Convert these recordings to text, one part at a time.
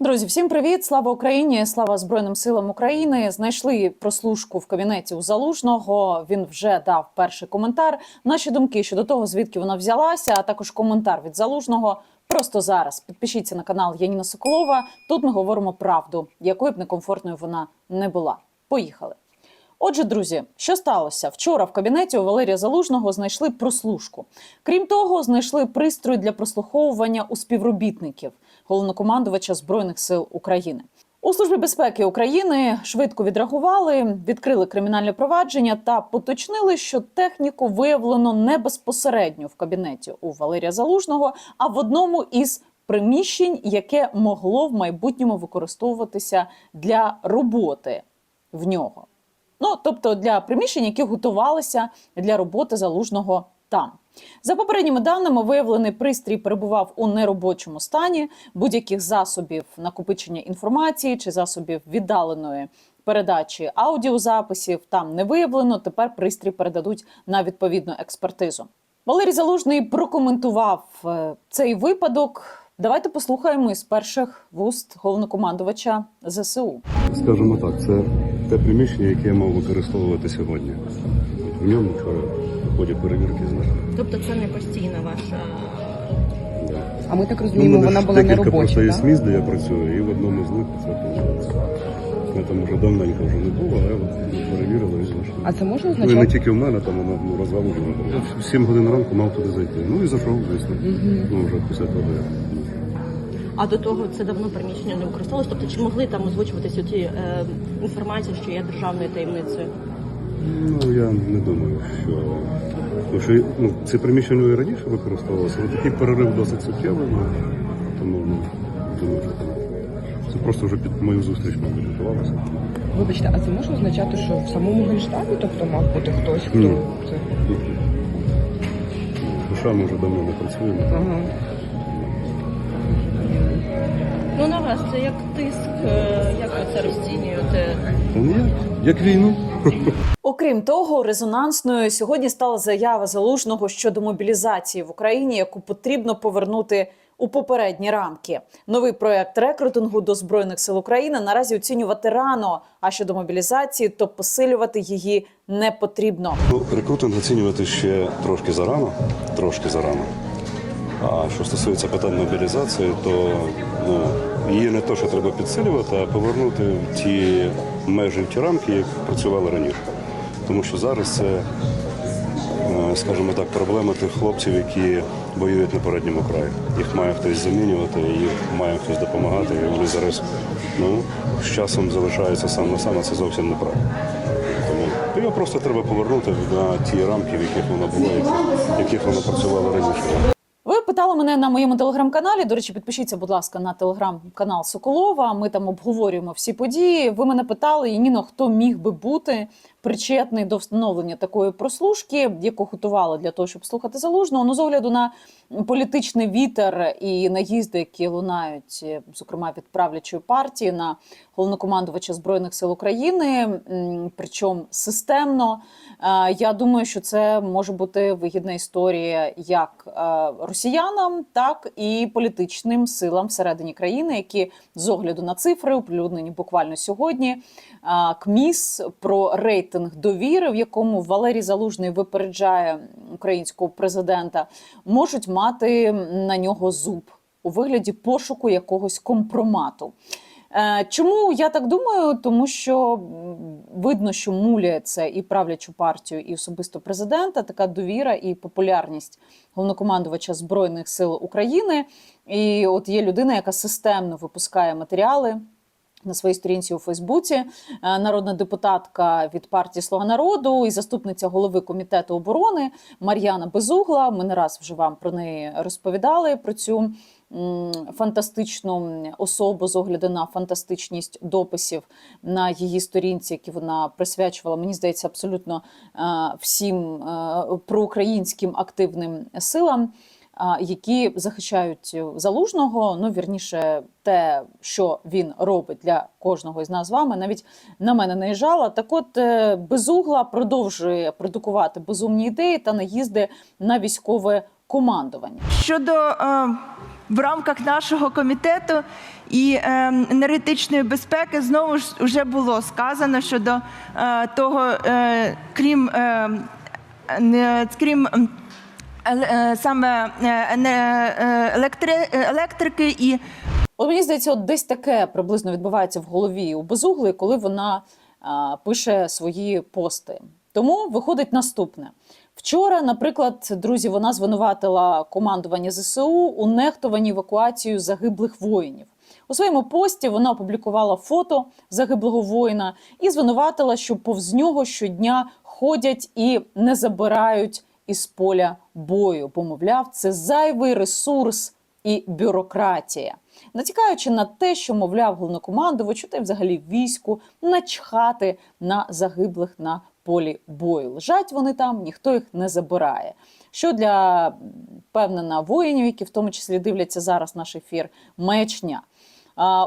Друзі, всім привіт! Слава Україні! Слава Збройним силам України! Знайшли прослушку в кабінеті у залужного. Він вже дав перший коментар. Наші думки щодо того, звідки вона взялася, а також коментар від залужного. Просто зараз підпишіться на канал Яніна Соколова. Тут ми говоримо правду, якою б некомфортною вона не була. Поїхали. Отже, друзі, що сталося? Вчора в кабінеті у Валерія Залужного знайшли прослушку. Крім того, знайшли пристрій для прослуховування у співробітників головнокомандувача збройних сил України. У службі безпеки України швидко відреагували, відкрили кримінальне провадження та поточнили, що техніку виявлено не безпосередньо в кабінеті у Валерія Залужного, а в одному із приміщень, яке могло в майбутньому використовуватися для роботи в нього. Ну, тобто для приміщень, які готувалися для роботи залужного там. За попередніми даними, виявлений пристрій перебував у неробочому стані будь-яких засобів накопичення інформації чи засобів віддаленої передачі аудіозаписів там не виявлено. Тепер пристрій передадуть на відповідну експертизу. Валерій Залужний прокоментував е, цей випадок. Давайте послухаємо із перших вуст головнокомандувача ЗСУ. Скажімо так, це те приміщення, яке я мав використовувати сьогодні. В ньому вчора в ході перевірки знайшли. Тобто це не постійна ваша. А ми так Ну, розуміємо, мене вона була не декілька просто робоча. є Да? де я працюю, і в одному з них це виходить. Я там вже давненько вже не було, але перевірили і знайшли. А це може Ну і не тільки в мене, там воно ну, розгалужено. В 7 годин ранку мав туди зайти. Ну і зайшов, звісно. Ну вже після того як. А до того це давно приміщення не використовувалось. Тобто, чи могли там озвучуватися ті е, інформації, що є державною таємницею? Ну я не думаю, що. Тому що ну, це приміщення і раніше використовувалося, але такий перерив досить суттєвий, ну, тому ну, думаю, що там. Це просто вже під мою зустріч мабуть, готувалося. Вибачте, а це може означати, що в самому генштабі, тобто мав бути хтось, хто Ні. це? Душа ми вже давно не працюємо. Ага. Ну на вас це як тиск, е, як ви це розцінюєте? Та ні, як війну. Окрім того, резонансною сьогодні стала заява залужного щодо мобілізації в Україні, яку потрібно повернути у попередні рамки. Новий проект рекрутингу до збройних сил України наразі оцінювати рано. А щодо мобілізації, то посилювати її не потрібно. Ну, рекрутинг оцінювати ще трошки зарано, трошки зарано. А що стосується питань мобілізації, то ну, її не то, що треба підсилювати, а повернути в ті межі, в ті рамки, як працювали раніше. Тому що зараз це, е, скажімо так, проблема тих хлопців, які воюють на передньому краї. Їх має хтось замінювати, їх має хтось допомагати, і вони зараз ну, з часом залишаються сам на сам, а це зовсім неправильно. Тому його просто треба повернути на ті рамки, в яких воно було, в яких воно працювало раніше. Ви питали мене на моєму телеграм-каналі. До речі, підпишіться, будь ласка, на телеграм-канал Соколова. Ми там обговорюємо всі події. Ви мене питали, Яніно, хто міг би бути причетний до встановлення такої прослушки, яку готували для того, щоб слухати залужного. Ну, з огляду на політичний вітер і наїзди, які лунають, е, зокрема від правлячої партії на головнокомандувача збройних сил України, причому системно. Е, Я думаю, що це може бути вигідна історія як е, росіянам, так і політичним силам всередині країни, які з огляду на цифри оприлюднені буквально сьогодні. КМІС про рейтинг довіри, в якому Валерій Залужний випереджає українського президента, можуть мати на нього зуб у вигляді пошуку якогось компромату. Е, Чому я так думаю? Тому що видно, що муляє це і правлячу партію, і особисто президента. Така довіра і популярність головнокомандувача збройних сил України. І от є людина, яка системно випускає матеріали. На своїй сторінці у Фейсбуці Е, народна депутатка від партії Слуга народу і заступниця голови комітету оборони Мар'яна Безугла. Ми не раз вже вам про неї розповідали про цю фантастичну особу з огляду на фантастичність дописів на її сторінці, які вона присвячувала, мені здається, абсолютно е, всім е, проукраїнським активним силам. А, Які захищають залужного, ну вірніше, те, що він робить для кожного із нас з вами, навіть на мене наїжджала. Так, от е, безугла продовжує продукувати безумні ідеї та наїзди на військове командування. Щодо е, в рамках нашого комітету і е, енергетичної безпеки знову ж вже було сказано щодо того, крім, не- крім саме е, е, електри- е, електрики і От мені здається, от десь таке приблизно відбувається в голові у безугли, коли вона а, пише свої пости. Тому виходить наступне. Вчора, наприклад, друзі, вона звинуватила командування ЗСУ у нехтуванні евакуацією загиблих воїнів. У своєму пості вона опублікувала фото загиблого воїна і звинуватила, що повз нього щодня ходять і не забирають із поля бою. Бо, мовляв, це зайвий ресурс і бюрократія, натякаючи на те, що мовляв головнокомандувачу та й взагалі війську начхати на загиблих на полі бою. Лежать вони там, ніхто їх не забирає. Що для м, впевнена воїнів, які в тому числі дивляться зараз наш ефір, маячня.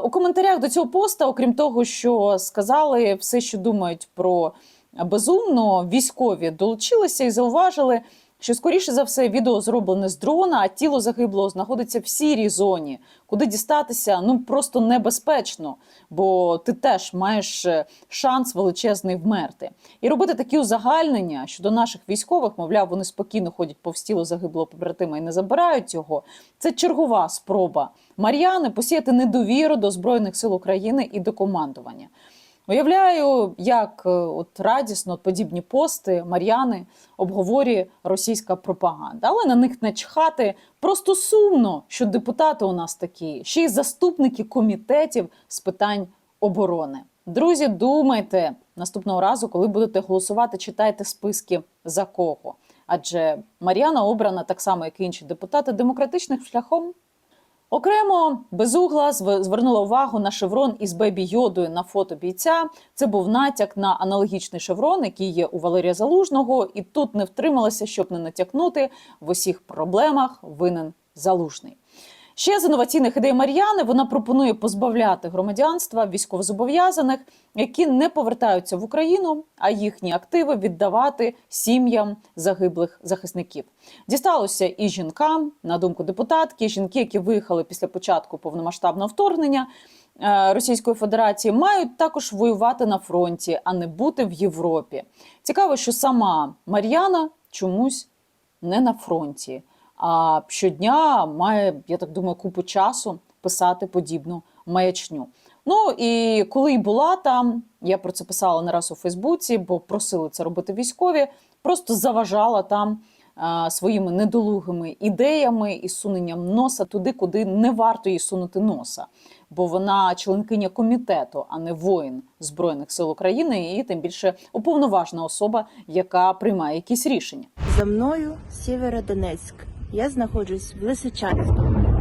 У коментарях до цього поста, окрім того, що сказали все, що думають про безумно, військові долучилися і зауважили, що скоріше за все відео зроблене з дрона, а тіло загиблого знаходиться в сірій зоні, куди дістатися ну просто небезпечно, бо ти теж маєш е, шанс величезний вмерти. І робити такі узагальнення щодо наших військових, мовляв, вони спокійно ходять повз тіло загиблого побратима і не забирають його. Це чергова спроба Мар'яни посіяти недовіру до збройних сил України і до командування. Уявляю, як е, от радісно подібні пости Мар'яни обговорює російська пропаганда, але на них не чхати. Просто сумно, що депутати у нас такі, ще й заступники комітетів з питань оборони. Друзі, думайте наступного разу, коли будете голосувати, читайте списки за кого. Адже Мар'яна обрана так само, як і інші депутати, демократичним шляхом. Окремо безугла звернула увагу на шеврон із бебі йодою на фото бійця. Це був натяк на аналогічний шеврон, який є у Валерія Залужного, і тут не втрималася, щоб не натякнути в усіх проблемах винен залужний. Ще з інноваційних ідей Мар'яни вона пропонує позбавляти громадянства військовозобов'язаних, які не повертаються в Україну, а їхні активи віддавати сім'ям загиблих захисників. Дісталося і жінкам, на думку депутатки, жінки, які виїхали після початку повномасштабного вторгнення е, Російської Федерації, мають також воювати на фронті, а не бути в Європі. Цікаво, що сама Мар'яна чомусь не на фронті, а щодня має, я так думаю, купу часу писати подібну маячню. Ну і коли й була там, я про це писала не раз у Фейсбуці, бо просили це робити військові, просто заважала там а, своїми недолугими ідеями і суненням носа туди, куди не варто їй сунути носа. Бо вона членкиня комітету, а не воїн Збройних сил України, і тим більше уповноважена особа, яка приймає якісь рішення. За мною Сєвєродонецьк. Я знаходжусь в Лисичанську.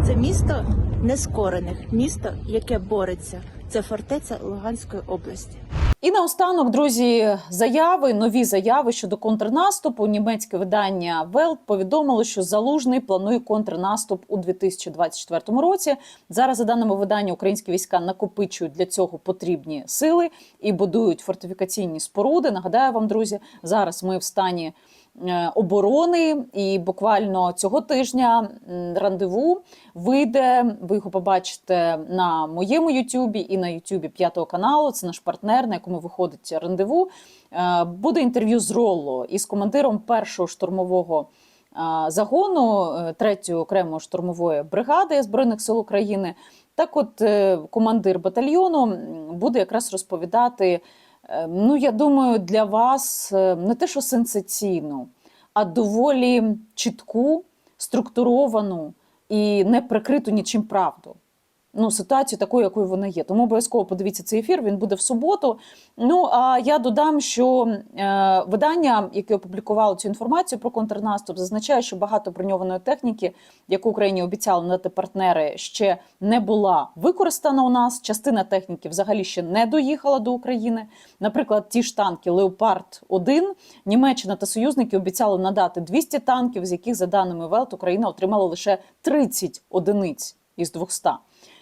Це місто нескорених, місто, яке бореться. Це фортеця Луганської області. І наостанок, друзі, заяви, нові заяви щодо контрнаступу. Німецьке видання Велт повідомило, що залужний планує контрнаступ у 2024 році. Зараз, за даними видання, українські війська накопичують для цього потрібні сили і будують фортифікаційні споруди. Нагадаю вам, друзі, зараз ми в стані оборони, і буквально цього тижня рандеву вийде. Ви його побачите на моєму Ютубі і на Ютубі п'ятого каналу. Це наш партнер, на якому виходить рандеву. Е, Буде інтерв'ю з Ролло із командиром першого штурмового е, загону е, третьої окремої штурмової бригади збройних сил України. Так, от е, командир батальйону буде якраз розповідати. Е, Ну, я думаю, для вас е, не те, що сенсаційну, а доволі чітку, структуровану і не прикриту нічим правду. Ну, ситуацію такою, якою вона є. Тому обов'язково подивіться цей ефір. Він буде в суботу. Ну а я додам, що е, видання, яке опублікувало цю інформацію про контрнаступ, зазначає, що багато броньованої техніки, яку Україні обіцяли надати партнери, ще не була використана у нас. Частина техніки взагалі ще не доїхала до України. Наприклад, ті ж танки Леопард 1 Німеччина та союзники обіцяли надати 200 танків, з яких, за даними ВЕЛТ, Україна отримала лише 30 одиниць із 200.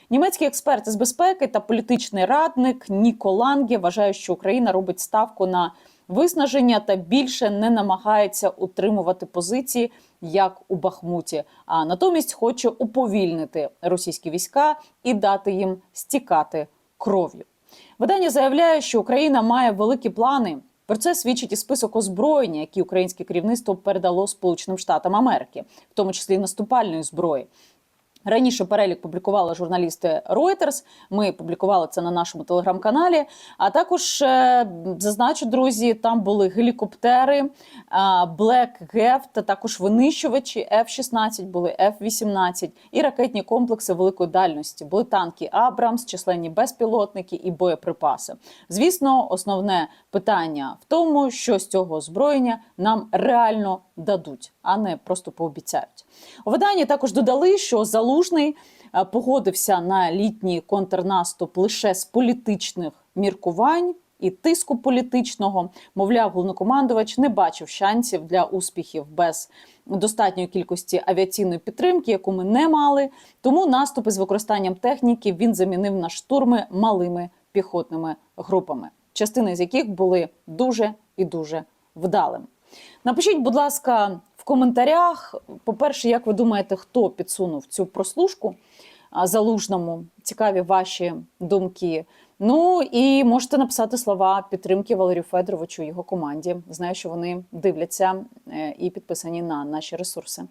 Німецький експерт з безпеки та політичний радник Ніко Ланге вважає, що Україна робить ставку на виснаження та більше не намагається утримувати позиції, як у Бахмуті, а натомість хоче уповільнити російські війська і дати їм стікати кров'ю. Видання заявляє, що Україна має великі плани. Про це свідчить і список озброєння, які українське керівництво передало Сполученим Штатам Америки, в тому числі наступальної зброї. Раніше перелік публікували журналісти Reuters, Ми публікували це на нашому телеграм-каналі. А також е, зазначу, друзі, там були гелікоптери, е, Black Geft, та також винищувачі F-16, були F-18 і ракетні комплекси великої дальності. Були танки Абрамс, численні безпілотники і боєприпаси. Звісно, основне питання в тому, що з цього озброєння нам реально дадуть, а не просто пообіцяють. У виданні також додали, що залужний е, погодився на літній контрнаступ лише з політичних міркувань. І тиску політичного, мовляв, головнокомандувач не бачив шансів для успіхів без достатньої кількості авіаційної підтримки, яку ми не мали. Тому наступи з використанням техніки він замінив на штурми малими піхотними групами, частини з яких були дуже і дуже вдалими. Напишіть, будь ласка, коментарях. По-перше, як ви думаєте, хто підсунув цю прослушку залужному? Цікаві ваші думки. Ну і можете написати слова підтримки Валерію Федоровичу і його команді. Знаю, що вони дивляться е, і підписані на наші ресурси.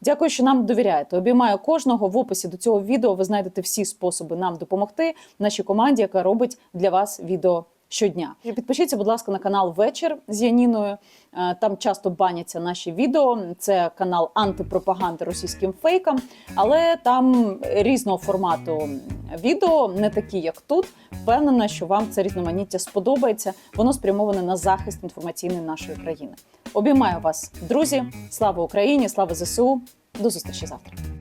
Дякую, що нам довіряєте. Обіймаю кожного в описі до цього відео. Ви знайдете всі способи нам допомогти нашій команді, яка робить для вас відео щодня. Підпишіться, будь ласка, на канал Вечір з Яніною. Е, Там часто баняться наші відео. Це канал антипропаганди російським фейкам, але там різного формату відео, не такі, як тут. Впевнена, що вам це різноманіття сподобається. Воно спрямоване на захист інформаційної нашої країни. Обіймаю вас, друзі! Слава Україні! Слава ЗСУ! До зустрічі завтра!